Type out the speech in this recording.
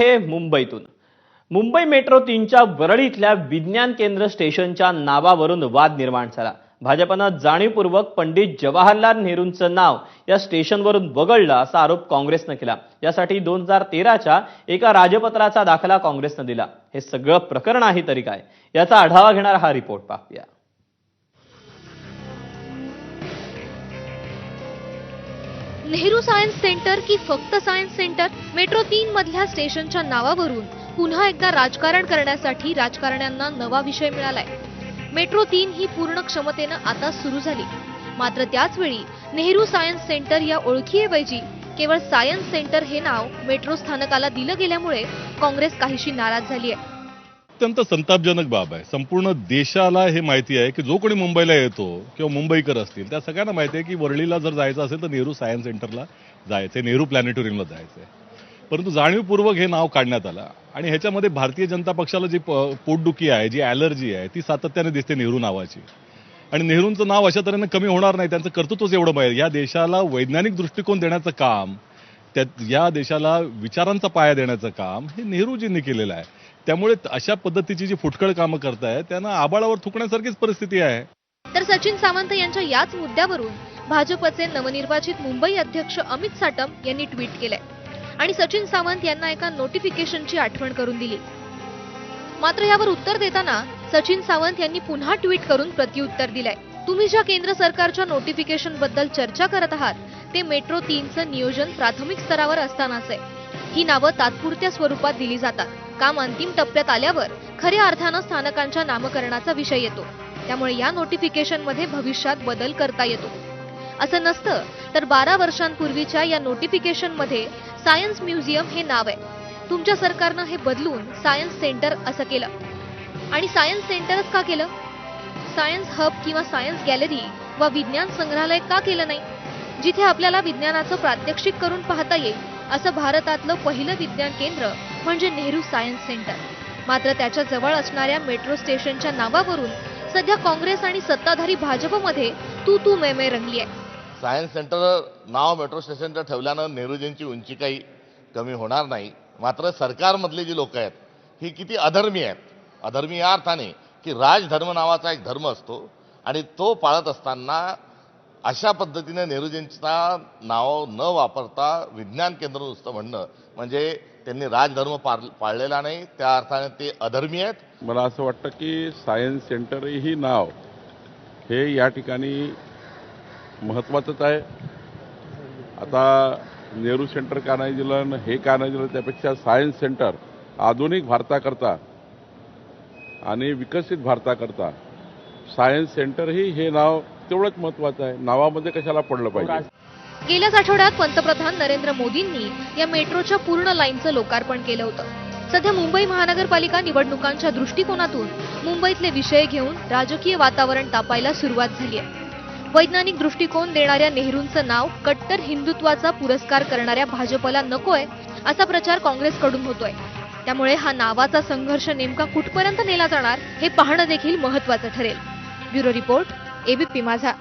हे मुंबईतून. मुंबई मेट्रो तीनच्या वरळी इथल्या विज्ञान केंद्र स्टेशनच्या नावावरून वाद निर्माण झाला. भाजपनं जाणीवपूर्वक पंडित जवाहरलाल नेहरूंचं नाव या स्टेशनवरून वगळलं असा आरोप काँग्रेसनं केला. यासाठी दोन हजार तेराच्या एका राजपत्राचा दाखला काँग्रेसनं दिला. हे सगळं प्रकरण आहे तरी काय? याचा आढावा घेणारा हा रिपोर्ट पाहूया. नेहरू सायन्स सेंटर की फक्त सायन्स सेंटर मेट्रो तीन मधल्या स्टेशनच्या नावावरून पुन्हा एकदा राजकारण करण्यासाठी राजकारण्यांना नवा विषय मिळालाय. मेट्रो तीन ही पूर्ण क्षमतेनं आता सुरू झाली. मात्र त्याचवेळी नेहरू सायन्स सेंटर या ओळखीऐवजी केवळ सायन्स सेंटर हे नाव मेट्रो स्थानकाला दिलं गेल्यामुळे काँग्रेस काहीशी नाराज झाली आहे अत्यंत संतापजनक बाब आहे. संपूर्ण देशाला हे माहिती आहे की जो कोणी मुंबईला येतो किंवा मुंबईकर असतील त्या सगळ्यांना माहिती आहे की वरळीला जर जायचं असेल तर नेहरू सायन्स सेंटरला जायचं नेहरू प्लॅनेटोरियमला आहे परंतु जाणीवपूर्वक हे नाव काढण्यात आलं आणि ह्याच्यामध्ये भारतीय जनता पक्षाला जी प- पोटदुखी आहे जी ॲलर्जी आहे ती सातत्याने दिसते नेहरू नावाची. आणि नेहरूंचं नाव अशा तऱ्हेनं कमी होणार नाही त्यांचं कर्तृत्वच एवढं पाहिजे या देशाला वैज्ञानिक दृष्टिकोन देण्याचं काम त्या या देशाला विचारांचा पाया देण्याचं काम हे नेहरूजींनी केलेलं आहे. त्यामुळे अशा पद्धतीची जी फुटकळ कामं करतायत त्यांना आबाळावर थुकण्यासारखीच परिस्थिती आहे. तर सचिन सावंत यांच्या याच मुद्द्यावरून भाजपचे नवनिर्वाचित मुंबई अध्यक्ष अमित साटम यांनी ट्विट केलंय. आणि सचिन सावंत यांना एका नोटिफिकेशनची आठवण करून दिली. मात्र यावर उत्तर देताना सचिन सावंत यांनी पुन्हा ट्विट करून प्रत्युत्तर दिलंय. तुम्ही ज्या केंद्र सरकारच्या नोटिफिकेशनबद्दल चर्चा करत आहात ते मेट्रो तीनचं नियोजन प्राथमिक स्तरावर असतानाच. आहे ही नावं तात्पुरत्या स्वरूपात दिली जातात. काम अंतिम टप्प्यात आल्यावर खऱ्या अर्थानं स्थानकांच्या नामकरणाचा विषय येतो. त्यामुळे या नोटिफिकेशनमध्ये भविष्यात बदल करता येतो. असं नसतं तर बारा वर्षांपूर्वीच्या या नोटिफिकेशनमध्ये सायन्स म्युझियम हे नाव आहे. तुमच्या सरकारनं हे बदलून सायन्स सेंटर असं केलं. आणि सायन्स सेंटरच का केलं? सायन्स हब किंवा सायन्स गॅलरी वा विज्ञान संग्रहालय का केलं नाही? जिथे आपल्याला विज्ञानाचं प्रात्यक्षिक करून पाहता येईल असं भारतातलं पहिलं विज्ञान केंद्र म्हणजे नेहरू सायन्स सेंटर. मात्र त्याच्याजवळ असणाऱ्या मेट्रो स्टेशनच्या नावावरून सध्या काँग्रेस आणि सत्ताधारी भाजपमध्ये तू तू मे मे रंगली आहे सायन्स सेंटर नाव मेट्रो स्टेशनचं ठेवल्यानं नेहरूजींची उंची काही कमी होणार नाही. मात्र सरकारमधली जी लोक आहेत ही किती अधर्मी आहेत. अधर्मी या अर्थाने की राजधर्म नावाचा एक धर्म असतो आणि तो पाळत असताना अशा पद्धतीने नेहरूजींचा नाव न वापरता विज्ञान केंद्र नुसतं म्हणणं म्हणजे त्यांनी राजधर्म पार पाळलेला नाही त्या अर्थाने ते अधर्मी आहेत. मला असं वाटतं की सायन्स सेंटर ही नाव हे या ठिकाणी महत्त्वाचंच आहे. आता नेहरू सेंटर का नाही दिलं हे का नाही दिलं त्यापेक्षा सायन्स सेंटर आधुनिक भारताकरता आणि विकसित भारताकरता सायन्स सेंटर ही हे नाव तेवढंच महत्वाचं आहे. नावामध्ये कशाला पडलं पाहिजे? गेल्याच आठवड्यात पंतप्रधान नरेंद्र मोदींनी या मेट्रोच्या पूर्ण लाईनचं लोकार्पण केलं होतं. सध्या मुंबई महानगरपालिका निवडणुकांच्या दृष्टिकोनातून मुंबईतले विषय घेऊन राजकीय वातावरण तापायला सुरुवात झाली आहे. वैज्ञानिक दृष्टिकोन देणाऱ्या नेहरूंचं नाव कट्टर हिंदुत्वाचा पुरस्कार करणाऱ्या भाजपला नकोय असा प्रचार काँग्रेसकडून होतोय. त्यामुळे हा नावाचा संघर्ष नेमका कुठपर्यंत नेला जाणार हे पाहणं देखील महत्वाचं ठरेल. ब्युरो रिपोर्ट एबीपी माझा